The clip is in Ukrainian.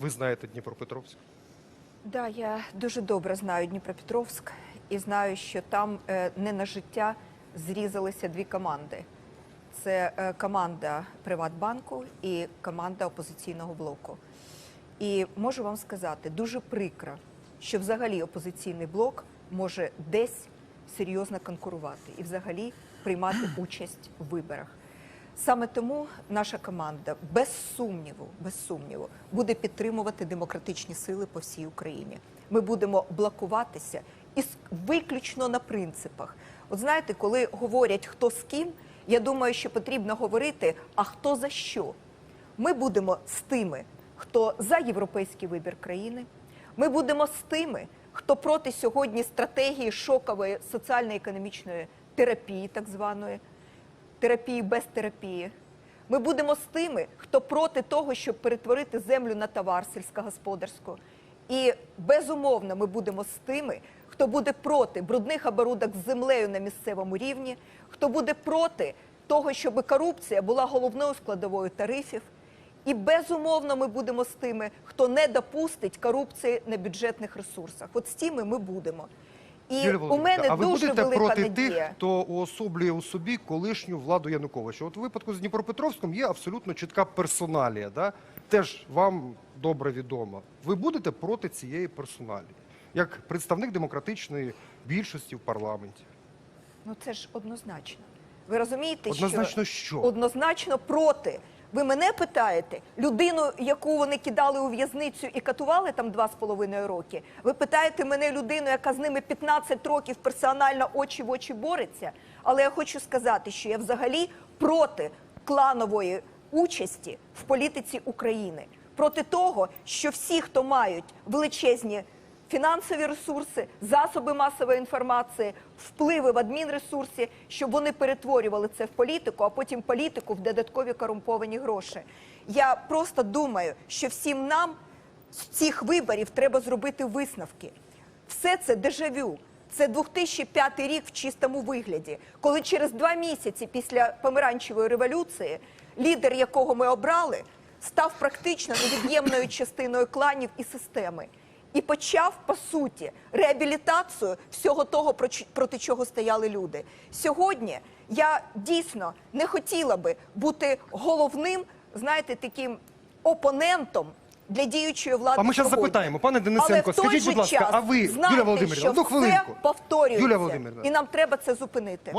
Ви знаєте Дніпропетровськ? Да, я дуже добре знаю Дніпропетровськ і знаю, що там е, не на життя зрізалися дві команди. Це е, команда Приватбанку і команда опозиційного блоку. І можу вам сказати, дуже прикро, що взагалі опозиційний блок може десь серйозно конкурувати і взагалі приймати участь у виборах. Саме тому наша команда без сумніву, без сумніву буде підтримувати демократичні сили по всій Україні. Ми будемо блокуватися і виключно на принципах. От знаєте, коли говорять хто з ким, я думаю, що потрібно говорити, а хто за що. Ми будемо з тими, хто за європейський вибір країни. Ми будемо з тими, хто проти сьогодні стратегії шокової соціально-економічної терапії, так званої терапії без терапії. Ми будемо з тими, хто проти того, щоб перетворити землю на товар сільськогосподарську. І безумовно ми будемо з тими, хто буде проти брудних оборудок з землею на місцевому рівні, хто буде проти того, щоб корупція була головною складовою тарифів. І безумовно ми будемо з тими, хто не допустить корупції на бюджетних ресурсах. От з тими ми будемо. І у мене а ви дуже будете велика проти надія. тих, хто уособлює у собі колишню владу Януковича? От у випадку з Дніпропетровськом є абсолютно чітка персоналія, да? теж вам добре відомо. Ви будете проти цієї персоналії, як представник демократичної більшості в парламенті. Ну це ж однозначно. Ви розумієте, Однозначно що що? однозначно проти. Ви мене питаєте, людину, яку вони кидали у в'язницю і катували там два з половиною роки. Ви питаєте мене людину, яка з ними 15 років персонально очі в очі бореться. Але я хочу сказати, що я взагалі проти кланової участі в політиці України, проти того, що всі, хто мають величезні фінансові ресурси, засоби масової інформації, впливи в адмінресурсі, щоб вони перетворювали це в політику, а потім політику в додаткові корумповані гроші. Я просто думаю, що всім нам з цих виборів треба зробити висновки. Все це дежавю. Це 2005 рік в чистому вигляді, коли через два місяці після помаранчевої революції лідер, якого ми обрали, став практично невід'ємною частиною кланів і системи і почав по суті реабілітацію всього того, проти чого стояли люди. Сьогодні я дійсно не хотіла би бути головним, знаєте, таким опонентом. Для діючої влади А ми сьогодні. запитаємо, пане Денисенко, скажіть, будь ласка, час а ви, Юлія Володимирівна, що одну хвилинку. повторюється, Юлія Володимирівна. і нам треба це зупинити.